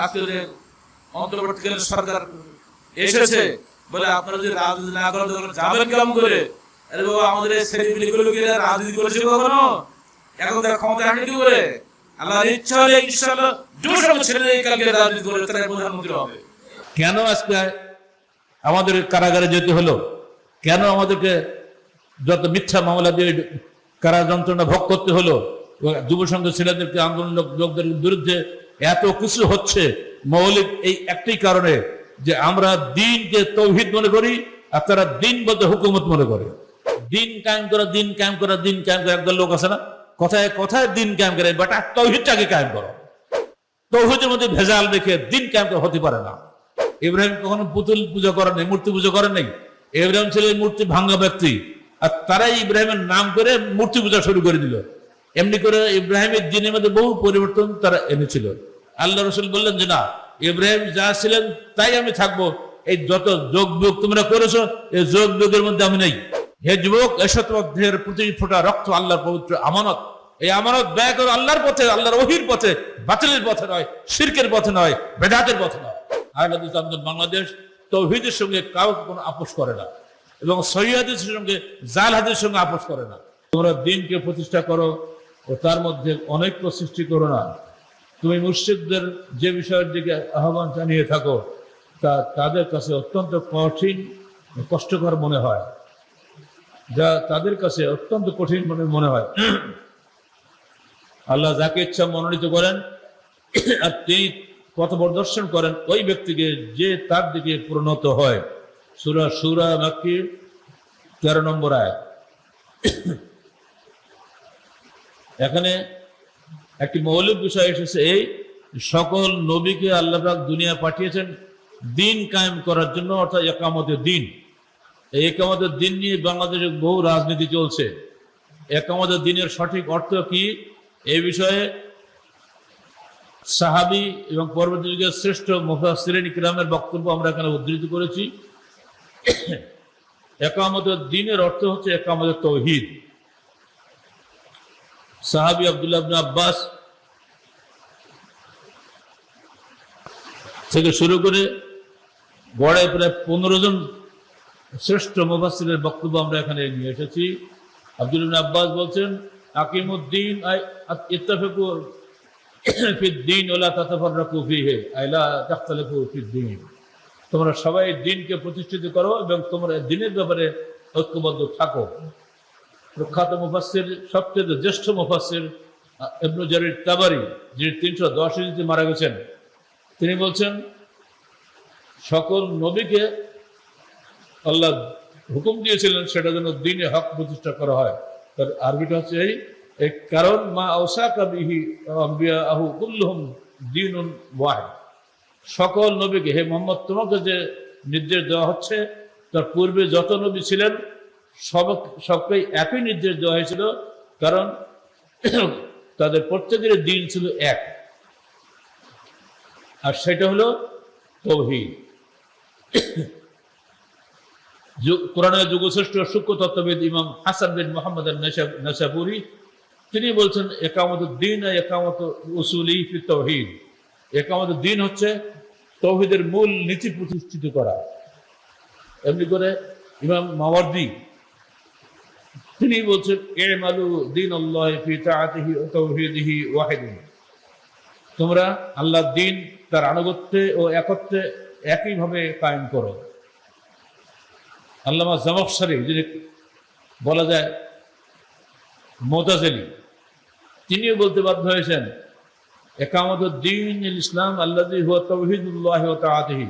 আজকে যে অন্তর্বর্তীকালীন সরকার এসেছে বলে আপনারা যদি রাজনীতি না করেন, তাহলে যাবেন কেমন করে? আরে বাবা, আমাদের এই রাজনীতি করেছে কখনো? এখন তারা ক্ষমতা কি করে আল্লাহর ইচ্ছা হলে ইনশাআল্লাহ সঙ্গে ছেলে কালকে রাজনীতি করে তারা প্রধানমন্ত্রী হবে। কেন আজকে আমাদের কারাগারে যেতে হলো? কেন আমাদেরকে যত মিথ্যা মামলা দিয়ে কারা যন্ত্রণা ভোগ করতে হলো? যুব সংঘ ছেলেদেরকে আন্দোলন লোকদের বিরুদ্ধে এত কিছু হচ্ছে মৌলিক এই একটি কারণে যে আমরা দিনকে তৌহিদ মনে করি আর তারা দিন বলতে হুকুমত মনে করে দিন কায়েম করা, দিন কায়েম করা, দিন কায়েম করা, একদল লোক আছে না? কথায় কথায় দিন কায়েম করে বাট তৌহিদটাকে কায়েম করো। তৌহিদের মধ্যে ভেজাল রেখে দিন ক্যাম্প হতে পারে না। ইব্রাহিম কখনো পুতুল পূজা করেন নাই, মূর্তি পূজা করেন নাই? ইব্রাহিম ছিল মূর্তি ভাঙ্গা ব্যক্তি। আর তারাই ইব্রাহিমের নাম করে মূর্তি পূজা শুরু করে দিল। এমনি করে ইব্রাহিমের দিনের মধ্যে বহু পরিবর্তন তারা এনেছিল। আল্লাহ রসুল বললেন যে, না, ইব্রাহিম যা ছিলেন তাই আমি থাকব। এই যত যোগ বিয়োগ তোমরা করেছ এই যোগ বিয়োগের মধ্যে আমি নেই। হে যুবক এসত দেহের প্রতি ফোটা রক্ত আল্লাহর পবিত্র আমানত। এই আমানত ব্যয় করো আল্লাহর পথে, আল্লাহর ওহির পথে। বাতিলের পথে নয়, শিরকের পথে নয়, বেদাতের পথে নয়। আহলাদিস আন্দোলন বাংলাদেশ তৌহিদের সঙ্গে কাউকে কোনো আপোষ করে না এবং সহিদের সঙ্গে জাল হাদিসের সঙ্গে আপোষ করে না। তোমরা দিনকে প্রতিষ্ঠা করো ও তার মধ্যে অনেক সৃষ্টি করো না। তুমি মুর্শিদদের যে বিষয়ের দিকে আহ্বান জানিয়ে থাকো, তা তাদের কাছে অত্যন্ত কঠিন, কষ্টকর মনে হয়। যা তাদের কাছে অত্যন্ত কঠিন মনে মনে হয়। আল্লাহ যাকে ইচ্ছা মনোনীত করেন, আর তিনি পথ প্রদর্শন করেন, ওই ব্যক্তিকে যে তার দিকে পরিণত হয়। সুরা সুরা মাক্কি, তেরো নম্বর আয় এখানে একটি মৌলিক বিষয় এসেছে এই, সকল নবীকে আল্লাহ দুনিয়া পাঠিয়েছেন দিন কায়েম করার জন্য, অর্থাৎ একামতের দিন। এই একামতের দিন নিয়ে বাংলাদেশে বহু রাজনীতি চলছে। একামতের দিনের সঠিক অর্থ কি? এই বিষয়ে সাহাবি এবং পরবর্তী যুগের শ্রেষ্ঠ মুফাসসিরিন ইকরামের বক্তব্য আমরা এখানে উদ্ধৃত করেছি। একামতের দিনের অর্থ হচ্ছে একামতের তৌহিদ। সাহাবি আব্দুল্লাহ আব্বাস থেকে শুরু করে গড়ে প্রায় পনেরো জন শ্রেষ্ঠ মুফাসসিরের বক্তব্য আমরা এখানে নিয়ে এসেছি। আব্দুল আব্বাস বলছেন, আকিমুদ্দিন ইত্তাফিকু ফিদ্দিন ওলা তাতাফাররাকু ফিহি আইলা তাখতালিফু ফিদ্দিন তোমরা সবাই দিনকে প্রতিষ্ঠিত করো এবং তোমরা দিনের ব্যাপারে ঐক্যবদ্ধ থাকো। প্রখ্যাত মুফাসসির সবচেয়ে জ্যেষ্ঠ মুফাসসির আহ, ইবনু তাবারি যিনি তিনশো দশ হিজরিতে মারা গেছেন তিনি বলছেন সকল নবীকে আল্লাহ হুকুম দিয়েছিলেন সেটা যেন দিনে হক প্রতিষ্ঠা করা হয়। তার আরবিটা হচ্ছে এই এই কারণ মা আওসা কাবিহি আহু কুল্লুহুম দিনুন ওয়াহিদ। সকল নবীকে হে মোহাম্মদ তোমাকে যে নির্দেশ দেওয়া হচ্ছে তার পূর্বে যত নবী ছিলেন সব সবকেই একই নির্দেশ দেওয়া হয়েছিল, কারণ তাদের প্রত্যেকের দিন ছিল এক। আর সেটা হলো তৌহিদ। কোরআনের যুগশ্রেষ্ঠ সূক্ষ্ম তত্ত্ববিদ ইমাম হাসান বিন মোহাম্মদ তিনি বলছেন, একামত দিন একামত উসুলি ফি তৌহিদ। একামত দিন হচ্ছে তৌহিদের মূল নীতি প্রতিষ্ঠিত করা। এমনি করে ইমাম মাওয়ার্দি তিনি বলছেন এ মালু দিন তোমরা আল্লাহ দিন, তার আনুগত্যে ও একত্রে একইভাবে কায়েম করো। আল্লামা জামকসারি যিনি বলা যায় মোতাজেলি, তিনিও বলতে বাধ্য হয়েছেন একামত দিন ইসলাম আল্লাহ তৌহিদুল্লাহ তাআতিহি।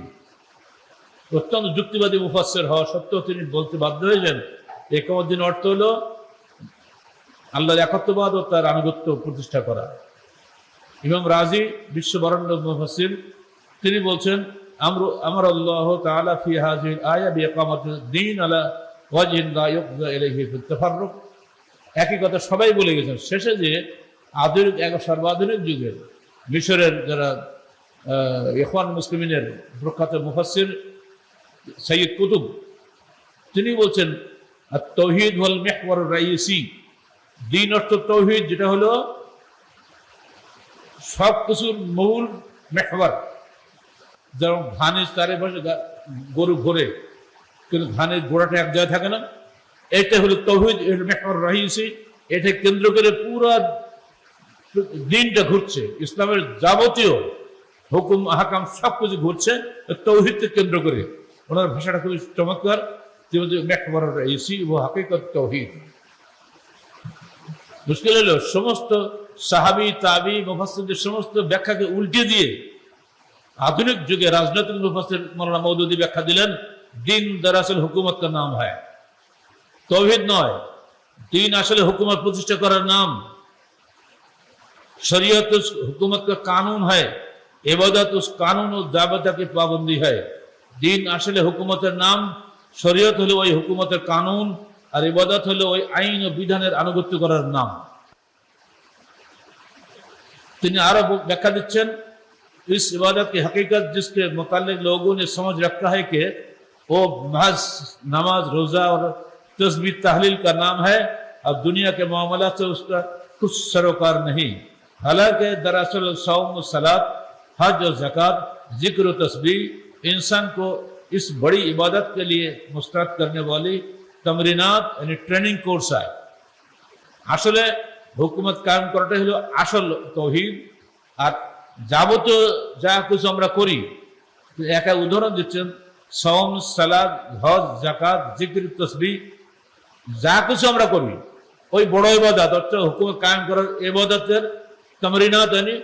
অত্যন্ত যুক্তিবাদী মুফাসসির হওয়া সত্ত্বেও তিনি বলতে বাধ্য হয়েছেন একামত অর্থ হলো, আল্লাহর একত্ববাদ ও তার আনুগত্য প্রতিষ্ঠা করা। ইমাম রাজি বিশ্ববরণ্য মুফাসসির, তিনি বলছেন, আমরু আমর আল্লাহ তাআলা ফি হাযিহিল আয়া বিইকামাত দ্বীন আলা ওয়াজহিন লা ইউকযা ইলাইহি তাফাররুক। একই কথা সবাই বলে গেছেন, শেষে যে আধুনিক, এক সর্বাধুনিক যুগের মিশরের যারা ইখওয়ান মুসলিমিনের প্রখ্যাত মুফাসসির সৈয়দ কুতুব, তিনি বলছেন আর তৌহিদ ওয়াল মেহওয়ার রাইসি। দিন অর্থ তৌহিদ, যেটা হলো সব কিছুর মূল মেহওয়ার। যেমন ধানের চারিপাশে গা- গরু ঘোরে, কিন্তু ধানের গোড়াটা এক জায়গায় থাকে না। এটা হলো তহিদ রহিসি এটা কেন্দ্র করে পুরো দিনটা ঘুরছে। ইসলামের যাবতীয় হুকুম হাকাম সব কিছু ঘুরছে তৌহিদকে কেন্দ্র করে। ওনার ভাষাটা খুবই চমৎকার। মেকবর রয়েছি ও হাকিকত তহিদ মুশকিল হলো সমস্ত সাহাবি তাবি মুফাসিদের সমস্ত ব্যাখ্যাকে উল্টে দিয়ে আধুনিক যুগে রাজনৈতিক মুফাসির মৌলানা মৌদুদি ব্যাখ্যা দিলেন দিন দরাসল হুকুমত নাম হয় তৌহিদ নয় দিন আসলে হুকুমত প্রতিষ্ঠা করার নাম শরীয়ত হুকুমত কানুন হয় এবাদত কানুন ও দাবতা কি হয় দিন আসলে হুকুমতের নাম শরীয়ত হলো ওই হুকুমতের কানুন আর ইবাদত হলো ওই আইন ও বিধানের আনুগত্য করার নাম তিনি আরো व्याख्या दिच्छेन इस इबादत की हकीकत जिसके मुतालिक लोगों ने समझ रखा है कि वो महज नमाज रोजा और तस्बीह तहलील का नाम है अब दुनिया के मामला से उसका कुछ सरोकार नहीं हालांकि दरअसल सौम सलात हज और जक़ात जिक्र और तस्बीह इंसान को इस बड़ी इबादत के लिए मुस्तरद करने वाली तमरीनात यानी ट्रेनिंग कोर्स है আসলে হুকুমত কায়েম করাটাই হলো আসল তৌহিদ আর যাবতীয় যা কিছু আমরা করি একা উদাহরণ দিচ্ছেন সম সালাদ হজ জাকাত জিকির তসবি যা কিছু আমরা করি ওই বড় ইবাদত অর্থাৎ হুকুমত কায়েম করার ইবাদতের তমরিনাত yani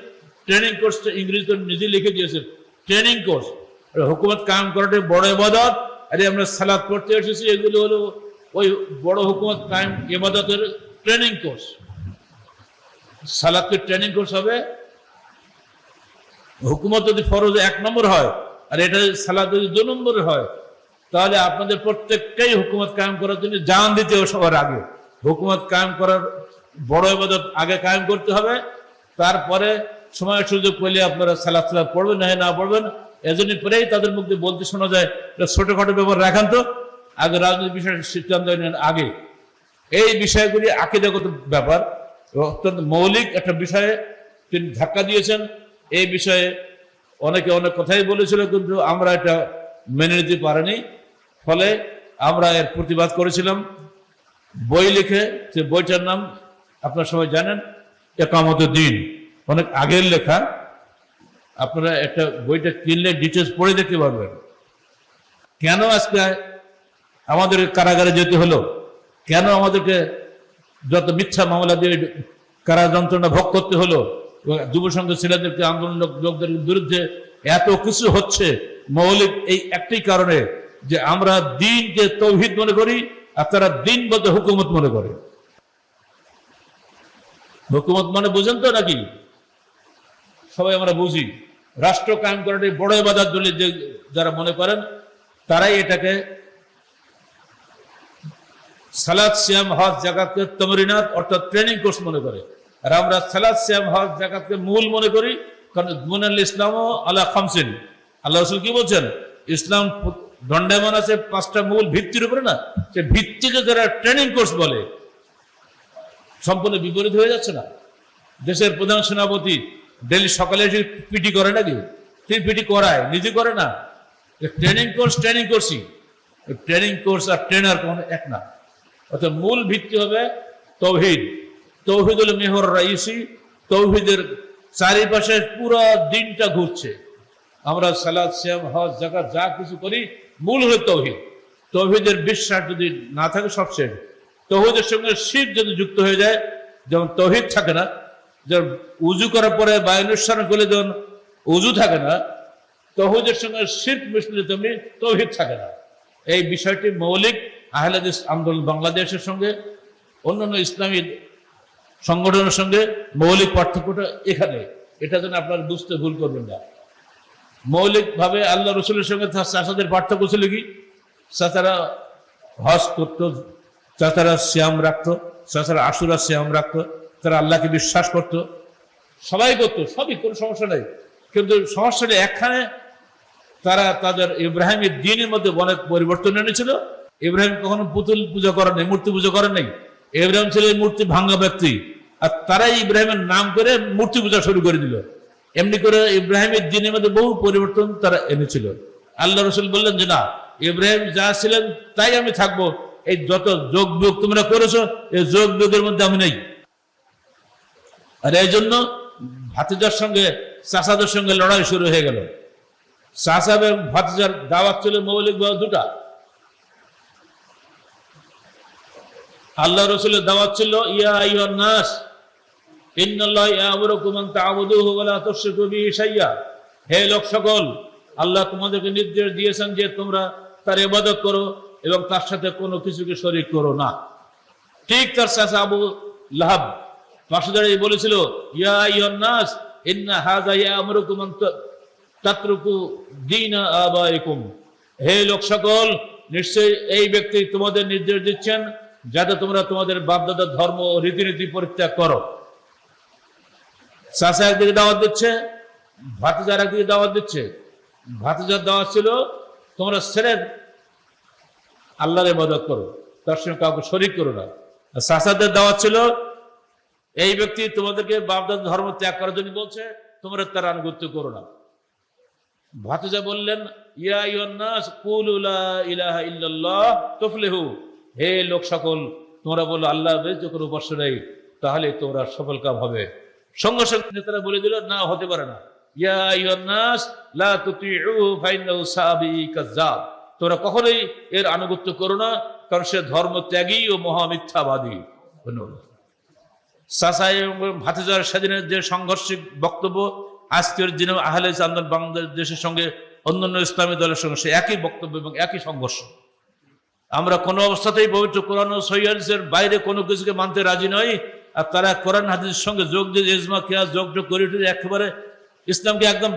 ট্রেনিং কোর্সটা ইংরেজিতে নিজে লিখে দিয়েছে ট্রেনিং কোর্স হুকুমত কায়েম করাটাই বড় ইবাদত। আরে আমরা সালাদ পড়তে এসেছি, এগুলো হলো ওই বড় হুকুমত কায়েম, ইবাদতের ট্রেনিং কোর্স সালাদকে ট্রেনিং কোর্স হবে। হুকুমত যদি ফরজ এক নম্বর হয়, আর এটা সালাদ যদি দু নম্বরে হয়, তাহলে আপনাদের প্রত্যেকটাই হুকুমত কায়েম করার জন্য জান দিতে হবে সবার আগে। হুকুমত কায়েম করার বড় ইবাদত আগে কায়েম করতে হবে। তারপরে সময় সুযোগ পেলে আপনারা সালাদ সালাদ পড়বেন, না না পড়বেন। এজন্য পরেই তাদের মুখে বলতে শোনা যায় ছোটখাটো ব্যাপার, রাখান তো। আগে রাজনৈতিক বিষয়ে সিদ্ধান্ত নেন আগে। এই বিষয়গুলি আকিদাগত ব্যাপার অত্যন্ত মৌলিক একটা বিষয়ে তিনি ধাক্কা দিয়েছেন। এই বিষয়ে অনেকে অনেক কথাই বলেছিল, কিন্তু আমরা এটা মেনে নিতে পারিনি। ফলে আমরা এর প্রতিবাদ করেছিলাম। বই লিখে সে বইটার নাম আপনার সবাই জানেন, একামত দিন। অনেক আগের লেখা। আপনারা একটা বইটা কিনলে ডিটেলস পড়ে দেখতে পারবেন। কেন আজকে আমাদের কারাগারে যেতে হলো? কেন আমাদেরকে যত মিথ্যা মামলা দিয়ে কারা যন্ত্রণা ভোগ করতে হলো? যুব সংঘ ছেলেদেরকে আন্দোলন লোকদের বিরুদ্ধে এত কিছু হচ্ছে, মৌলিক এই একটি কারণে যে আমরা দিনকে তৌহিদ মনে করি, আর তারা দিন বলতে হুকুমত মনে করে। হুকুমত মানে বুঝেন তো নাকি? সবাই আমরা বুঝি। রাষ্ট্র কায়েম করাটাই বড় এবাদাত বলে যে যারা মনে করেন, তারাই এটাকে সালাদ শ্যাম হজ, জাকাতকে তমরিনাত অর্থাৎ ট্রেনিং কোর্স মনে করে। আর আমরা সালাদ শ্যাম হজ, জাকাতকে মূল মনে করি, কারণ মুনাল ইসলাম আল্লাহ খামসিন। আল্লাহ রসুল কি বলছেন? ইসলাম দণ্ডায়মান আছে পাঁচটা মূল ভিত্তির উপরে না? সে ভিত্তিকে যারা ট্রেনিং কোর্স বলে, সম্পূর্ণ বিপরীত হয়ে যাচ্ছে না। দেশের প্রধান সেনাপতি ডেলি সকালে এসে পিটি করে নাকি? তিনি পিটি করায়? নিজে করে না? ট্রেনিং কোর্স ট্রেনিং কোর্সই ট্রেনিং কোর্স আর ট্রেনার কোন এক না। অর্থাৎ মূল ভিত্তি হবে তৌহিদ। তৌহিদ হল মেহর রাইসি। তৌহিদের চারিপাশে পুরো দিনটা ঘুরছে। আমরা সালাদ শ্যাম হজ জাকাত যা কিছু করি, মূল হলো তৌহিদ। তৌহিদের বিশ্বাস যদি না থাকে সব তৌহিদের সঙ্গে শীত যদি যুক্ত হয়ে যায়, যেমন তৌহিদ থাকে না উজু করার পরে বায়ুনুষ্ঠান করলে যেমন উজু থাকে না, তৌহিদের সঙ্গে শীত মিশলে তেমনি তৌহিদ থাকে না। এই বিষয়টি মৌলিক আহলাদিস আন্দোলন বাংলাদেশের সঙ্গে, অন্যান্য ইসলামী সংগঠনের সঙ্গে মৌলিক পার্থক্যটা এখানে। এটা যেন আপনারা বুঝতে ভুল করবেন না। মৌলিকভাবে আল্লাহ রসুলের সঙ্গে তার চাচাদের পার্থক্য ছিল কি? চাচারা হজ করতো, চাচারা শ্যাম রাখতো, চাচারা আশুরা শ্যাম রাখতো তারা আল্লাহকে বিশ্বাস করতো, সবাই করতো, সবই, কোনো সমস্যা নেই। কিন্তু সমস্যাটা একখানে তারা তাদের ইব্রাহিমের দিনের মধ্যে অনেক পরিবর্তন এনেছিল। ইব্রাহিম কখনো পুতুল পূজা করেন নাই, মূর্তি পূজা করেন নাই। ইব্রাহিম ছিল মূর্তি ভাঙ্গা ব্যক্তি। আর তারাই ইব্রাহিমের নাম করে মূর্তি পূজা শুরু করে দিল। এমনি করে ইব্রাহিমের দিনের মধ্যে বহু পরিবর্তন তারা এনেছিল। আল্লাহ রসুল বললেন যে, না, ইব্রাহিম যা ছিলেন তাই আমি থাকব। এই যত যোগ বিয়োগ তোমরা করেছ, এই যোগ বিয়োগের মধ্যে আমি নেই। আর এই জন্য ভাতিজার সঙ্গে চাষাদের সঙ্গে লড়াই শুরু হয়ে গেল। চাষা এবং ভাতিজার দাওয়াত ছিল মৌলিক ভাবে দুটা। আল্লাহ রসুলের দাওয়াত ছিল, ইয়া আইয়ুহান নাস হে লোক সকল, আল্লাহ তোমাদেরকে নির্দেশ দিয়েছেন যে তোমরা তার ইবাদত করো এবং তার সাথে কোনো কিছুকে শরীক করো না। ঠিক তার চাচা আবু লাহাব পাশে বলেছিল, ইয়া আইয়ুহান ইন্না হাযা ইয়ামুরুকুম আন তাতরুকু দীনা আবাইকুম। হে লোক সকল, নিশ্চয়ই এই ব্যক্তি তোমাদের নির্দেশ দিচ্ছেন যাতে তোমরা তোমাদের বাপদাদার ধর্ম রীতিনীতি পরিত্যাগ করো। চাষা একদিকে দাওয়াত দিচ্ছে, ভাতিজার একদিকে দাওয়াত দিচ্ছে। ভাতিজার দাওয়াত ছিল, তোমরা ছেড়ে আল্লাহরে মদত করো, তার সঙ্গে কাউকে শরিক করো না। চাষাদের দাওয়াত ছিল এই ব্যক্তি তোমাদেরকে বাপদাদার ধর্ম ত্যাগ করার জন্য বলছে, তোমরা তার আনুগত্য করো না। ভাতিজা বললেন হে লোক সকল, তোমরা বলো, আল্লাহ কোনো উপাস্য নেই, তাহলে তোমরা সফল কাম হবে। সঙ্গে সঙ্গে নেতারা বলে দিল, না, হতে পারে না। তোমরা কখনোই এর আনুগত্য করো না, কারণ সে ধর্ম ত্যাগী ও মহামিথ্যাবাদী। ধন্যবাদ। সাসাই এবং ভাতিজার স্বাধীনের যে সংঘর্ষিক বক্তব্য, আজকের দিনে আহলে আন্দোলন বাংলাদেশের সঙ্গে অন্যান্য ইসলামী দলের সঙ্গে সে একই বক্তব্য এবং একই সংঘর্ষ। আমরা কোনো অবস্থাতেই পবিত্র কোরআন ও সৈয়াদিসের বাইরে কোনো কিছুকে মানতে রাজি নই। আর তারা কোরআন হাদিসের সঙ্গে যোগ দিয়ে ইজমা, কিয়াস, যোগ যোগ করে উঠে একেবারে ইসলামকে একদম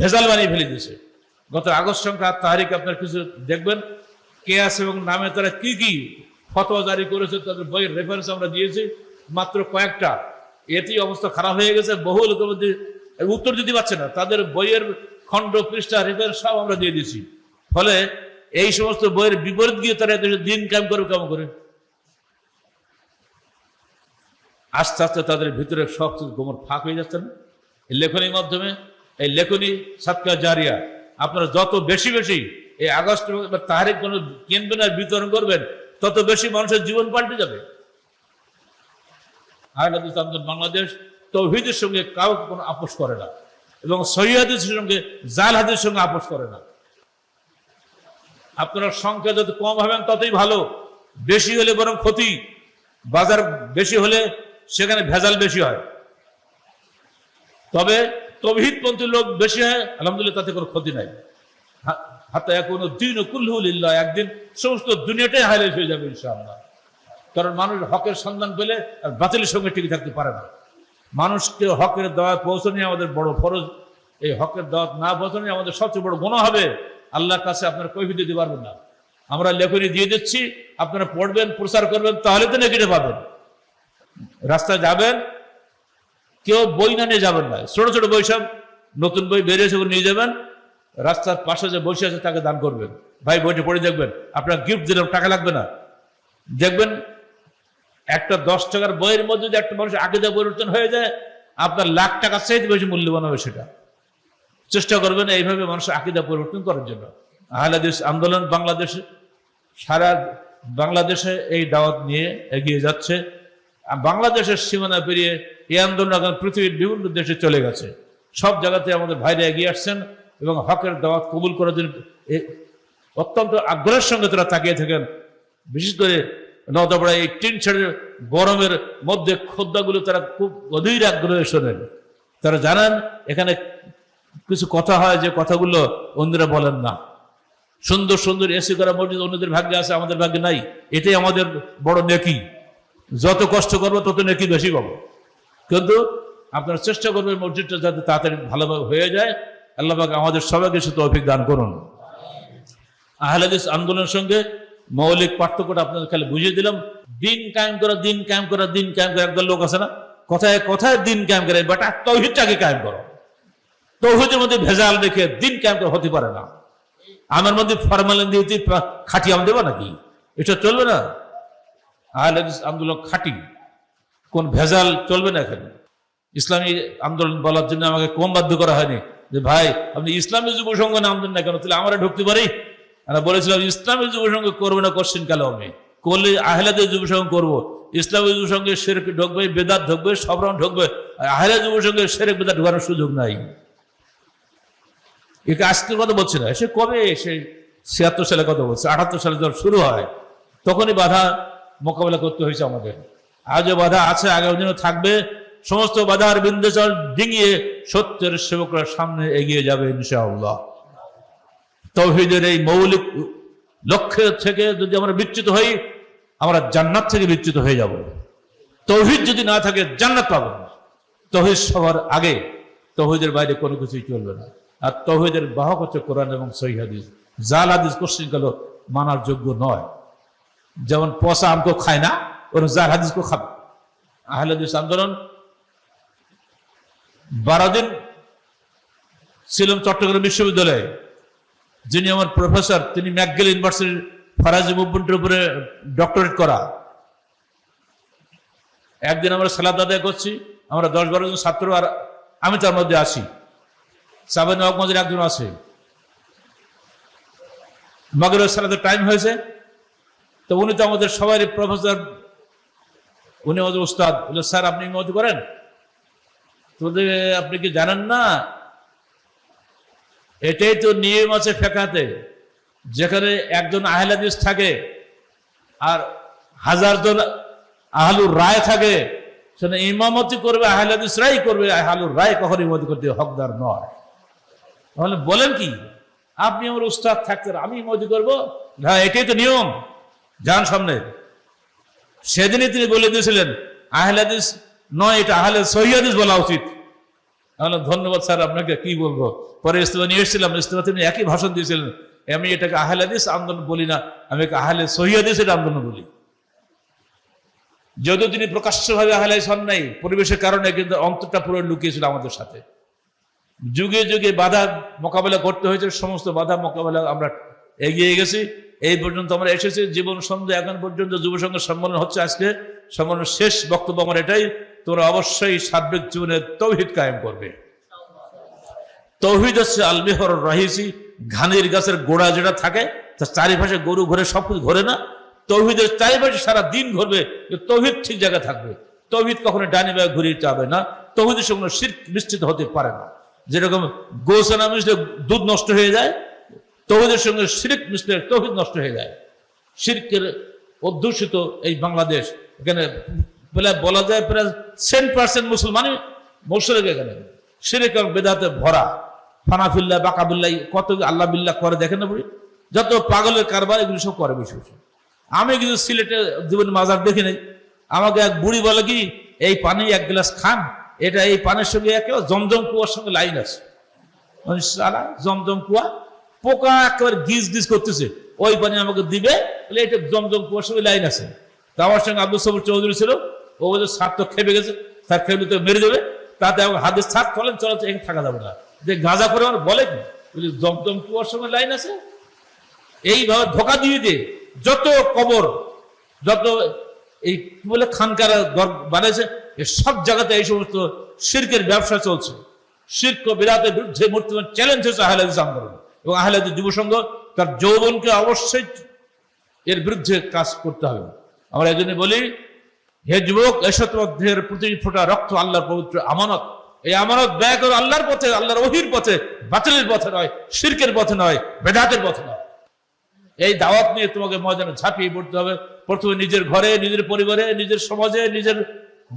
ভেজাল বানিয়ে ফেলে দিয়েছে। গত আগস্ট সংখ্যা তাহারিক আপনার কিছু দেখবেন, কেয়াস এবং নামে তারা কি কি ফতোয়া জারি করেছে, তাদের বইয়ের রেফারেন্স আমরা দিয়েছি। মাত্র কয়েকটা। এতেই অবস্থা খারাপ হয়ে গেছে। বহু লোকের মধ্যে উত্তর দিতে পারছে না। তাদের বইয়ের খণ্ড, পৃষ্ঠা রেফারেন্স সব আমরা দিয়ে দিয়েছি। ফলে এই সমস্ত বইয়ের বিপরীত গিয়ে তারা দিন কাম করে কেমন করে? আস্তে আস্তে তাদের ভিতরে সব গোমর ফাঁক হয়ে যাচ্ছে না। এই লেখনির মাধ্যমে, এই লেখনি সাতকা জারিয়া, আপনারা যত বেশি বেশি এই আগস্ট তাহারিক কোনো কিনবেন আর বিতরণ করবেন, তত বেশি মানুষের জীবন পাল্টে যাবে। আহলাদিস আন্দোলন বাংলাদেশ, তৌহিদের সঙ্গে কাউকে কোনো আপোষ করে না এবং সহিদের সঙ্গে জাল হাদিসের সঙ্গে আপোষ করে না। আপনারা সংখ্যা যত কম হবেন ততই ভালো, বেশি হলে বরং ক্ষতি, বাজার বেশি হলে সেখানে ভেজাল বেশি হয়। তবে তবিহিদপন্থী লোক বেশি হয়, আলহামদুলিল্লাহ তাতে কোনো ক্ষতি নাই। হাতে এখন দিন কুল্লুলিল্লাহ একদিন সমস্ত দুনিয়াটাই হাইলাইট হয়ে যাবে ইনশাআল্লাহ। কারণ মানুষ হকের সন্ধান পেলে আর বাতিলের সঙ্গে টিকে থাকতে পারে না। মানুষকে হকের দাওয়াত পৌঁছানো আমাদের বড় ফরজ। এই হকের দাওয়াত না পৌঁছানো আমাদের সবচেয়ে বড় গুণ হবে। আল্লাহর কাছে আপনারা কৈফি দিতে পারবেন না। আমরা লেখনী দিয়ে দিচ্ছি, আপনারা পড়বেন, প্রচার করবেন, তাহলে তো নেকিটে পাবেন। রাস্তায় যাবেন, কেউ বই না নিয়ে যাবেন না। ছোট ছোট বই সব নতুন বই বেরিয়েছে নিয়ে যাবেন। রাস্তার পাশে যে বসে আছে তাকে দান করবেন। ভাই, বইটা পড়ে দেখবেন। আপনার গিফট দিলাম, টাকা লাগবে না। দেখবেন একটা দশ টাকার বইয়ের মধ্যে যদি একটা মানুষ আকিদা পরিবর্তন হয়ে যায়, আপনার লাখ টাকার চাইতে বেশি মূল্যবান হবে সেটা। চেষ্টা করবেন এইভাবে মানুষ আকিদা পরিবর্তন করার জন্য। আহলাদিস আন্দোলন বাংলাদেশ, সারা বাংলাদেশে এই দাওয়াত নিয়ে এগিয়ে যাচ্ছে। বাংলাদেশের সীমানা পেরিয়ে এই আন্দোলন এখন পৃথিবীর বিভিন্ন দেশে চলে গেছে। সব জায়গাতে আমাদের ভাইরা এগিয়ে আসছেন এবং হকের দাওয়াত কবুল করার জন্য অত্যন্ত আগ্রহের সঙ্গে তারা তাকিয়ে থাকেন। বিশেষ করে নদপড়া এই টিন ছেড়ে গরমের মধ্যে খোদ্দাগুলো তারা খুব অধীর আগ্রহে শোনেন। তারা জানেন, এখানে কিছু কথা হয় যে কথাগুলো অন্যরা বলেন না। সুন্দর সুন্দর এসি করা মসজিদ অন্যদের ভাগ্যে আছে, আমাদের ভাগ্যে নাই। এটাই আমাদের বড় নেকি। যত কষ্ট করব, তত নেকি বেশি পাবো। কিন্তু আপনারা চেষ্টা করবেন মসজিদটা যাতে তাড়াতাড়ি ভালোভাবে হয়ে যায়। আল্লাহ আমাদের সবাইকে সে দান করুন। আহলাদিস আন্দোলনের সঙ্গে মৌলিক পার্থক্যটা আপনাদের খালি বুঝিয়ে দিলাম। দিন কায়েম করা, দিন কায়েম করা, দিন কায়েম করা, একদল লোক আছে না? কথায় কথায় দিন কায়েম করে বাট তৌহিদটাকে কায়েম করো। তৌহিদের মধ্যে ভেজাল রেখে দিন কায়েম করা হতে পারে না। আমার মধ্যে ফরমালিন দিয়ে খাটি আম দেবো নাকি? এটা চলবে না। আহলাদিস আন্দোলন খাটি। কোন ভেজাল চলবে না এখানে। ইসলামী আন্দোলন বলার জন্য আমাকে কম বাধ্য করা হয়নি যে, ভাই, আপনি ইসলামী যুব সংঘ নাম দেন না কেন? তাহলে আমরা ঢুকতে পারি? আমরা বলেছিলাম, ইসলামের যুব সংঘ করব না কোশ্চিন কালে আমি করলে আহলাদের যুব সংঘ করব। ইসলামী যুব সংঘে সেরেক ঢুকবে, বেদাত ঢুকবে, সব রকম ঢুকবে। আহলা যুব সংঘে সেরেক বেদাত ঢোকানোর সুযোগ নাই। একে আজকের কথা বলছে না, সে কবে সে ছিয়াত্তর সালে কথা বলছে? আটাত্তর সালে যখন শুরু হয়, তখনই বাধা মোকাবেলা করতে হয়েছে আমাদের। আজও বাধা আছে, আগামী দিনও থাকবে। সমস্ত বাধার বিন্দুচল ডিঙিয়ে সত্যের সেবকরা সামনে এগিয়ে যাবে, ইনশাআল্লাহ। তৌহিদের এই মৌলিক লক্ষ্য থেকে যদি আমরা বিচ্যুত হই, আমরা জান্নাত থেকে বিচ্যুত হয়ে যাব। তৌহিদ যদি না থাকে, জান্নাত পাবো না। তৌহিদ সবার আগে। তৌহিদের বাইরে কোনো কিছুই চলবে না। আর তৌহিদের বাহক হচ্ছে কোরআন এবং সহি হাদিস। জাল হাদিস কোশ্চিন কালো মানার যোগ্য নয়। যেমন পচা আমকে খায় না, ওরকম জাল হাদিসকে খাবে। আহলে হাদিস আন্দোলন বারো দিন ছিলাম চট্টগ্রাম বিশ্ববিদ্যালয়ে যিনি আমার প্রফেসর, তিনি ম্যাকগিল ইউনিভার্সিটির ফরাজি মুভমেন্টের উপরে ডক্টরেট করা। একদিন আমরা সালাদ আদায় করছি, আমরা দশ বারো জন ছাত্র আর আমি তার মধ্যে আছি। সাবেন মহাম্মদের একজন আছে। মগরের সালাদের টাইম হয়েছে। তো উনি তো আমাদের সবাই প্রফেসর। উনি আমাদের উস্তাদ। স্যার, আপনি মত করেন? তো আপনি কি জানেন না? এটাই তো নিয়ম আছে ফেকাতে। যেখানে একজন আহলাদিস থাকে আর হাজার জন আহলুর রায় থাকে, সেখানে ইমামতি করবে, আহলাদিসরাই করবে, আহলুর রায় কখন ইমামতি করতে হকদার নয়। তাহলে বলেন কি, আপনি আমার উস্তাদ থাকতেন আমি ইমামতি করব? হ্যাঁ এটাই তো নিয়ম। যান সামনে। সেদিনই তিনি বলে দিয়েছিলেন, আহলাদিস নয়, এটা আহলে সহিদিস বলা উচিত। তাহলে ধন্যবাদ স্যার, আপনাকে কি বলব? পরে ইস্তেমা নিয়ে এসেছিলাম ইস্তেমা তিনি একই ভাষণ দিয়েছিলেন। আমি এটাকে আহলাদিস আন্দোলন বলি না, আমি আহলে সহিদিস এটা আন্দোলন বলি। যদিও তিনি প্রকাশ্যভাবে আহলাইস হন নাই, পরিবেশের কারণে, কিন্তু অন্তরটা পুরো লুকিয়েছিল আমাদের সাথে। যুগে যুগে বাধা মোকাবেলা করতে হয়েছে, সমস্ত বাধা মোকাবেলা আমরা এগিয়ে গেছি। এই পর্যন্ত আমরা এসেছি, জীবন সন্ধ্যা এখন পর্যন্ত যুব সংঘের সম্মেলন হচ্ছে আজকে। সম্মেলনের শেষ বক্তব্য আমার এটাই। তোমরা অবশ্যই সার্বিক জীবনে তৌহিদ কায়েম করবে। তৌহিদ হচ্ছে আলমিহর রাহিসি ঘানির গাছের গোড়া যেটা থাকে, তার চারিপাশে গরু ঘরে, সবকিছু ঘরে না। তৌহিদের চারিপাশে সারা দিন ঘুরবে তৌহিদ ঠিক জায়গায় থাকবে। তৌহিদ কখনো ডানি বা ঘুরিয়ে যাবে না। তৌহিদের সঙ্গে শির মিশ্রিত হতে পারে না। যেরকম গোসানা মিশলে দুধ নষ্ট হয়ে যায়, তৌহিদের সঙ্গে শিরিক মিশলে তৌহিদ নষ্ট হয়ে যায়। শিরকের অধ্যুষিত এই বাংলাদেশ, এখানে প্রায় বলা যায় প্রায় সেন পার্সেন্ট মুসলমানই মোশরেক এখানে। বেদাতে ভরা। ফানাফিল্লা বাকাবিল্লা কত আল্লাহ বিল্লাহ করে দেখেন না বুড়ি? যত পাগলের কারবার, এগুলো সব করে বেশি বেশি আমি কিন্তু সিলেটে জীবন মাজার দেখি নাই। আমাকে এক বুড়ি বলে কি, এই পানি এক গ্লাস খান। এটা এই পানির সঙ্গে একেবারে জমজম কুয়ার সঙ্গে লাইন আছে। সালা, জমজম কুয়া? পোকা একেবারে গিজ গিজ করতেছে। ওই পানি আমাকে দিবে বলে এটা জমজম কুয়ার সঙ্গে লাইন আছে। তা আমার সঙ্গে আব্দুল সবুর চৌধুরী ছিল ও বলছে সার তো খেপে গেছে, তার খেপে তো মেরে দেবে। তাতে আমাকে হাতের সার ফলেন চলো এখানে থাকা যাবে না। যে গাঁজা করে আমার বলে কি? বলি জমজম কুয়ার সঙ্গে লাইন আছে? এইভাবে ধোকা দিয়ে দিয়ে যত কবর, যত এই বলে খানকার বানিয়েছে সব জায়গাতে এই সমস্ত শির্কের ব্যবসা চলছে। শির্ক বিরাটের বিরুদ্ধে মূর্তিমান চ্যালেঞ্জ হচ্ছে আহলাদিস আন্দোলন এবং আহলাদি যুব সংঘ তার যৌবনকে অবশ্যই এর বিরুদ্ধে কাজ করতে হবে। আমরা এই জন্য বলি হে যুবক এসত মধ্যের প্রতি ফোটা রক্ত আল্লাহর পবিত্র আমানত। এই আমানত ব্যয় করো আল্লাহর পথে, আল্লাহর ওহির পথে, বাতিলের পথে নয়, শির্কের পথে নয়, বেদাতের পথে নয়। এই দাওয়াত নিয়ে তোমাকে ময়দানে ঝাঁপিয়ে পড়তে হবে। প্রথমে নিজের ঘরে, নিজের পরিবারে, নিজের সমাজে, নিজের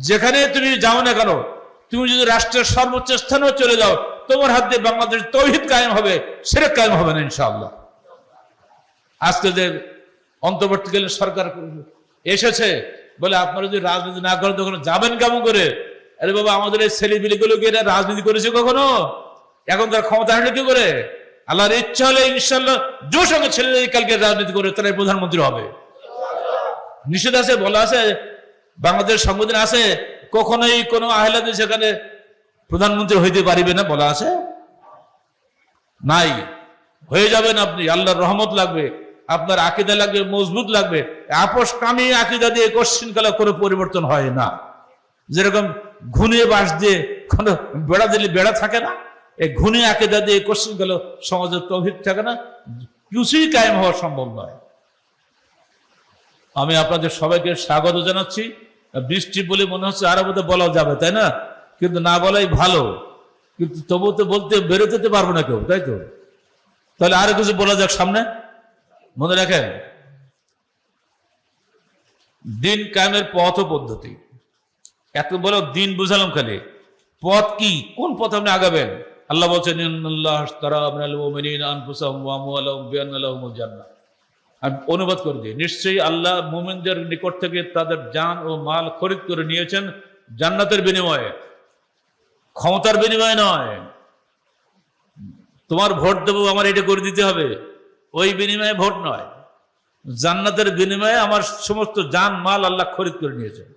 যেখানে তুমি যাও না কেন, তুমি যদি রাষ্ট্রের সর্বোচ্চ স্থানেও চলে যাও, তোমার হাত দিয়ে বাংলাদেশ তৌহিদ কায়েম হবে সেরেক কায়েম হবে না, ইনশাআল্লাহ। আজকে যে অন্তর্বর্তীকালীন সরকার এসেছে বলে, আপনারা যদি রাজনীতি না করেন, তখন যাবেন কেমন করে? আরে বাবা, আমাদের এই ছেলেপিলিগুলোকে এরা রাজনীতি করেছে কখনো? এখন তার ক্ষমতা আসলে কি করে? আল্লাহর ইচ্ছা হলে ইনশাল্লাহ যে সঙ্গে ছেলেদের কালকে রাজনীতি করে তারাই প্রধানমন্ত্রী হবে। নিষেধ আছে, বলা আছে বাংলাদেশ সংবিধান আছে, কখনোই কোনো আহলাদি সেখানে প্রধানমন্ত্রী হইতে পারিবে না, বলা আছে। নাই। হয়ে যাবেন আপনি, আল্লাহর রহমত লাগবে। আপনার আকিদা লাগবে, মজবুত লাগবে। আপোষ কামি আকিদা দিয়ে কোশ্চিন কালে কোনো পরিবর্তন হয় না। যেরকম ঘুনে বাস দিয়ে কোনো বেড়া দিলে বেড়া থাকে না, এই ঘুনে আকেদা দিয়ে কোশ্চিন গেল সমাজের তৌহিদ থাকে না, কিছুই কায়েম হওয়া সম্ভব নয়। আমি আপনাদের সবাইকে স্বাগত জানাচ্ছি। বৃষ্টি বলে মনে হচ্ছে আরও বোধহয় বলা যাবে, তাই না? কিন্তু না বলাই ভালো। কিন্তু তবু তো বলতে বেরোতে পারব না কেউ, তাই তো? তাহলে আরও কিছু বলা যাক সামনে? মনে রাখেন, দিন কায়েমের পথ পদ্ধতি। এত বড় দিন বুঝালাম খালি। পথ কি? কোন পথ আপনি আগাবেন? আল্লাহ বলছেন অনুবাদ করে দিই, নিশ্চয়ই আল্লাহ মুমিনদের নিকট থেকে তাদের জান ও মাল খরিদ করে নিয়েছেন জান্নাতের বিনিময়ে। ক্ষমতার বিনিময়ে নয়। তোমার ভোট দেবো, আমার এটা করে দিতে হবে। ওই বিনিময়ে ভোট নয়। জান্নাতের বিনিময়ে আমার সমস্ত যান মাল আল্লাহ খরিদ করে নিয়েছেন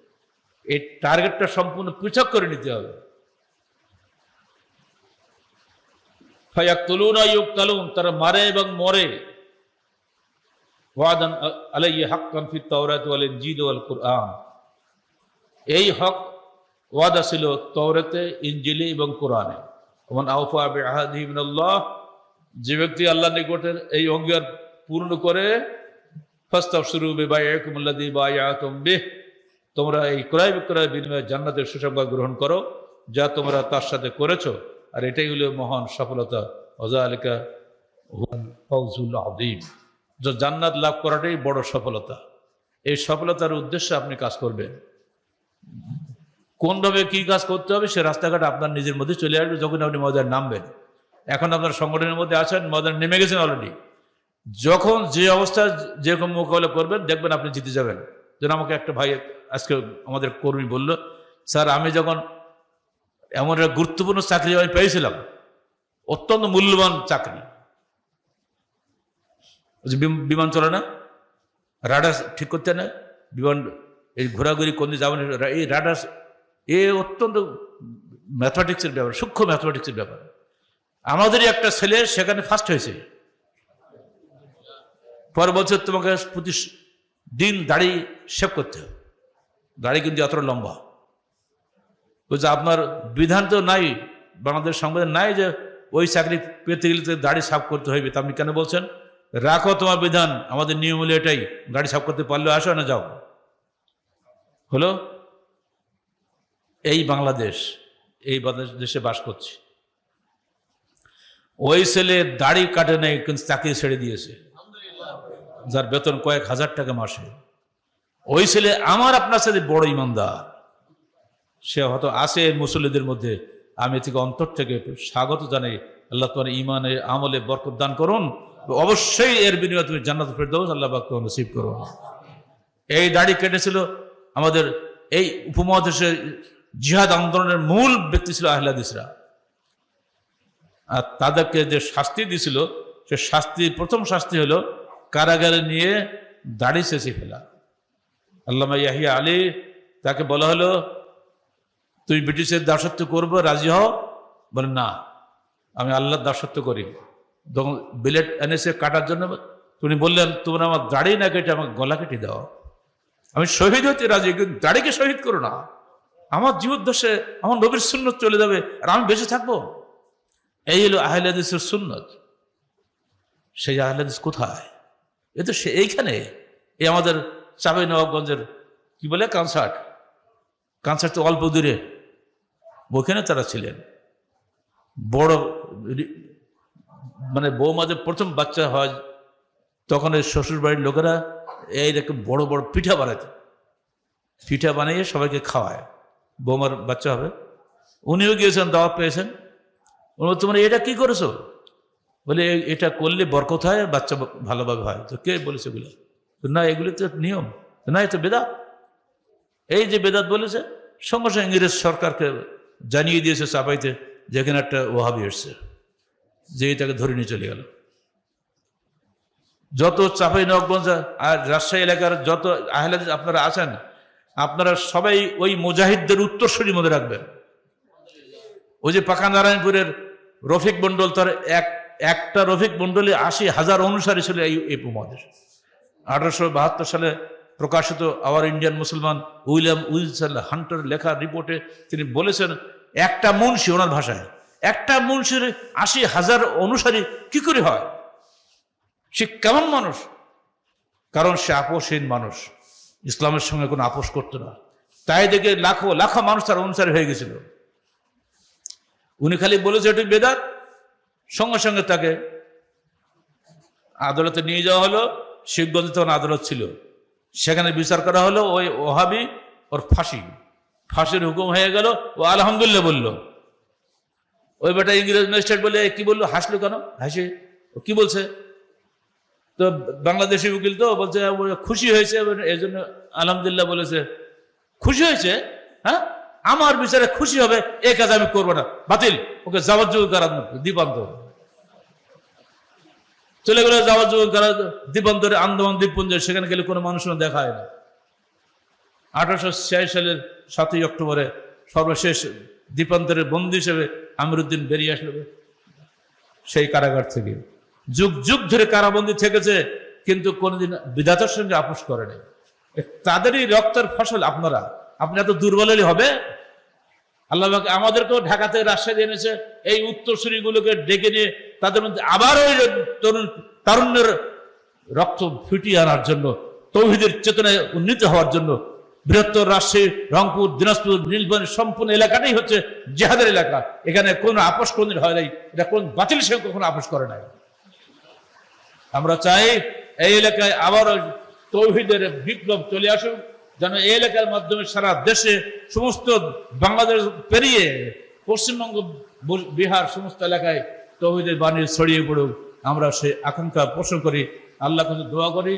এই টার্গেটটা সম্পূর্ণ পৃথক করে নিতে হবে। তারা মারে এবং মরে। ওয়াদান আলাইহি হাক্কান ফিত তাওরাত ওয়াল ইনজিল ওয়াল এই হক ওয়াদা ছিল তওরাতে, ইনজিলে এবং কোরআনে। ওমান আউফা বিআহাদিহি যে ব্যক্তি আল্লাহ নিকটের এই অঙ্গীকার পূর্ণ করে বিহ, তোমরা এই ক্রয় বিক্রয় বিনিময়ে জান্নাতের সুসংবাদ গ্রহণ করো, যা তোমরা তার সাথে করেছ। আর এটাই হলো মহান সফলতা। ওজালিকা ফৌজুল আদিম যে জান্নাত লাভ করাটাই বড় সফলতা। এই সফলতার উদ্দেশ্যে আপনি কাজ করবেন। কোনভাবে কি কাজ করতে হবে, সে রাস্তাঘাট আপনার নিজের মধ্যে চলে আসবে, যখন আপনি মজার নামবেন। এখন আপনার সংগঠনের মধ্যে আছেন মজার নেমে গেছেন অলরেডি যখন যে অবস্থা, যেরকম মোকাবিলা করবেন, দেখবেন আপনি জিতে যাবেন। যেন আমাকে একটা ভাই আজকে আমাদের কর্মী বলল, স্যার, আমি যখন এমন একটা গুরুত্বপূর্ণ চাকরি আমি পেয়েছিলাম, অত্যন্ত মূল্যবান চাকরি। বিমান চলে না? রাডার ঠিক করতে না? বিমান, এই ঘোরাঘুরি কোন যাবেন এই রাডার, এ অত্যন্ত ম্যাথমেটিক্সের ব্যাপার, সূক্ষ্ম ম্যাথমেটিক্সের ব্যাপার। আমাদেরই একটা ছেলে, সেখানে ফার্স্ট হয়েছে। পরের বছর তোমাকে প্রতি দিন দাড়ি শেভ করতে হবে। দাড়ি কিন্তু এতটা লম্বা। বলছে, আপনার বিধান তো নাই, বাংলাদেশ সংবিধান নাই যে ওই চাকরি পেতে গেলে তো দাড়ি সাফ করতে হইবে। তা আপনি কেন বলছেন? রাখো তোমার বিধান, আমাদের নিয়ম হলো এটাই, দাড়ি সাফ করতে পারলে আসো না যাও। হলো, এই বাংলাদেশ এই বাংলাদেশ দেশে বাস করছি। ওই ছেলে দাড়ি কাটে নাই, কিন্তু চাকরি ছেড়ে দিয়েছে। যার বেতন কয়েক হাজার টাকা মাসে। ওই ছেলে আমার আপনার সাথে বড় ইমানদার। সে হয়তো আসে মুসল্লিদের মধ্যে। আমি থেকে অন্তর থেকে স্বাগত জানাই। আল্লাহ তোমার ইমানে আমলে বরকত দান করুন। অবশ্যই এর বিনিময়ে তুমি জান্নাত ফেরদৌস আল্লাহ পাক তোমার নসিব করুন। এই দাড়ি কেটেছিল আমাদের এই উপমহাদেশের জিহাদ আন্দোলনের মূল ব্যক্তি ছিল আহলাদিসরা আর তাদেরকে যে শাস্তি দিছিল, সে শাস্তি, প্রথম শাস্তি হলো কারাগারে নিয়ে দাড়ি শেষে ফেলা। আল্লামা ইয়াহিয়া আলী তাকে বলা হলো তুমি ব্রিটিশের দাসত্ব করব, রাজি হও? বলে, না, আমি আল্লাহর দাসত্ব করি। তখন বিলেট এনেছে কাটার জন্য। তুমি বললেন, তোমরা আমার দাড়ি না কেটে আমাকে গলা কেটে দাও। আমি শহীদ হতে রাজি, কিন্তু দাড়িকে শহীদ করো না। আমার জীবদ্দশে আমার নবীর সুন্নত চলে যাবে আর আমি বেঁচে থাকব? এই হলো আহলাদিসের সুন্নত। সেই আহলাদিস কোথায়? এ তো সে এইখানে। এই আমাদের চাপাই নবাবগঞ্জের কি বলে? কনসার্ট কনসার্ট তো অল্প দূরে। ওখানে তারা ছিলেন। বড় মানে বৌমাদের প্রথম বাচ্চা হয়, তখন এই শ্বশুর বাড়ির লোকেরা এইরকম বড় বড় পিঠা বানাতে পিঠা বানিয়ে সবাইকে খাওয়ায়। বৌমার বাচ্চা হবে। উনিও গিয়েছেন, দাওয়াত পেয়েছেন। উনি তোমরা এটা কি করেছ? বলে, এটা করলে বরকত হয়, বাচ্চা ভালোভাবে হয়। তো কে বলেছে এগুলো? না, এগুলি তো নিয়ম। না এ তো বেদাত। এই যে বেদাত বলেছে, সঙ্গে সঙ্গে ইংরেজ সরকারকে জানিয়ে দিয়েছে চাপাইতে যেখানে একটা ওহাবি এসছে, যে এটাকে ধরে নিয়ে চলে গেল। যত চাপাই নবগঞ্জ আর রাজশাহী এলাকার যত আহলাদ আপনারা আছেন, আপনারা সবাই ওই মুজাহিদদের উত্তরসূরি মধ্যে রাখবেন। ওই যে পাকা নারায়ণপুরের রফিক মন্ডল তার এক, একটা রফিক মন্ডলে আশি হাজার অনুসারী ছিল এই উপমহাদেশ। আঠারোশো বাহাত্তর সালে প্রকাশিত our Indian Musalman William Wilson Hunter লেখা রিপোর্টে তিনি বলেছেন, একটা মুন্সি ওনার ভাষায়, একটা মুন্সির আশি হাজার অনুসারী কি করে হয়? সে কেমন মানুষ? কারণ সে আপোষহীন মানুষ। ইসলামের সঙ্গে কোনো আপোষ করতো না। তাই দেখে লাখো লাখো মানুষ তার অনুসারী হয়ে গেছিল। উনি খালি বলেছে এটি বেদাত, সঙ্গে সঙ্গে তাকে আদালতে নিয়ে যাওয়া হলো, শিবগঞ্জে তখন আদালত ছিল। সেখানে বিচার করা হলো, ওই ওহাবি ওর ফাঁসি, ফাঁসির হুকুম হয়ে গেল, ও আলহামদুলিল্লাহ বলল। ওই বেটা ইংরেজ ম্যাজিস্ট্রেট বলে কি বলল, হাসলো কেন? হাসি। ও কি বলছে? তো বাংলাদেশি উকিল তো বলছে খুশি হয়েছে এই জন্য আলহামদুলিল্লাহ বলেছে। খুশি হয়েছে? হ্যাঁ? আমার বিচারে খুশি হবে, এ কাজ আমি করব না। বাতিল। ওকে যাবজ্জীবন করার দ্বীপান্ত চলে গেল যাবজ্জীবন করা? দ্বীপান্তরে আন্দামান দ্বীপপুঞ্জ, সেখানে গেলে কোনো মানুষের দেখা হয় না। আঠারোশো ছিয়াশি সালের সাতই অক্টোবরে সর্বশেষ দ্বীপান্তরের বন্দী হিসেবে আমিরুদ্দিন বেরিয়ে আসলো। সেই কারাগার থেকে। যুগ যুগ ধরে কারাবন্দী থেকেছে, কিন্তু কোনোদিন বিধাতার সঙ্গে আপোষ করে নাই। তাদেরই রক্তের ফসল আপনারা। আপনি এত দুর্বল হলে হবে আল্লাহ আমাদেরকেও ঢাকা থেকে রাজশাহী এনেছে। এই উত্তরসূরিগুলোকে ডেকে নিয়ে তাদের মধ্যে আবার ওই তরুণ তারুণ্যের রক্ত ফুটিয়ে আনার জন্য, তৌহিদের চেতনায় উন্নীত হওয়ার জন্য বৃহত্তর রাজশাহী, রংপুর, দিনাজপুর নীলবন সম্পূর্ণ এলাকাটাই হচ্ছে জেহাদের এলাকা। এখানে কোনো আপোষ কোনদিন হয় নাই। এটা কোন বাতিল সে কখনো আপোষ করে নাই। আমরা চাই এই এলাকায় আবার তৌহিদের বিপ্লব চলে আসুক। যেন এই এলাকার মাধ্যমে সারা দেশে সমস্ত বাংলাদেশ পেরিয়ে পশ্চিমবঙ্গ বিহার সমস্ত এলাকায় তৌহিদের বাণী ছড়িয়ে পড়ুক। আমরা সে আকাঙ্ক্ষা পোষণ করি। আল্লাহ কাছে দোয়া করি,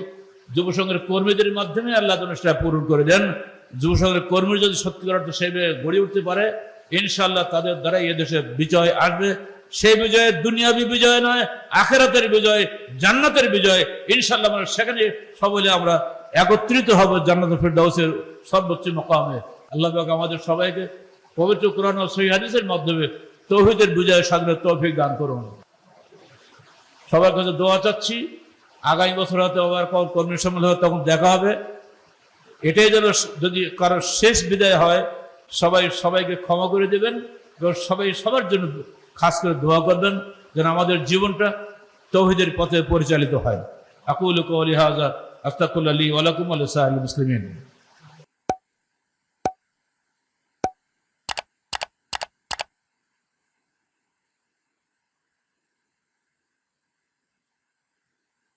যুব সংঘের কর্মীদের মাধ্যমে আল্লাহ যেন সেটা পূরণ করে দেন। যুব সংঘের কর্মী যদি সত্যিকার অর্থে সেভাবে গড়ে উঠতে পারে ইনশাল্লাহ তাদের দ্বারাই এদেশে বিজয় আসবে। সেই বিজয়ে দুনিয়াবি বিজয় নয়, আখেরাতের বিজয়, জান্নাতের বিজয়। ইনশাল্লাহ আমরা সেখানে সকলে আমরা একত্রিত হবে জান্নাত ফিরদাউসের সর্বোচ্চ মকামে। আল্লাহ আমাদের সবাইকে পবিত্র কোরআন ও সহি হাদিসের মাধ্যমে তৌহিদের বিজয় সাধনের তৌফিক দান করুন। সবার কাছে দোয়া চাচ্ছি, আগামী বছর হয়তো আবার কর্মী সম্মেলন হবে তখন দেখা হবে। এটাই যেন যদি কারোর শেষ বিদায় হয়, সবাই সবাইকে ক্ষমা করে দেবেন এবং সবাই সবার জন্য খাস করে দোয়া করবেন যেন আমাদের জীবনটা তৌহিদের পথে পরিচালিত হয়। আকুল কৌলি হাজা আস্তাকুল্লাহ আলী ওয়ালাকুম আলসাহ মুসলিমিন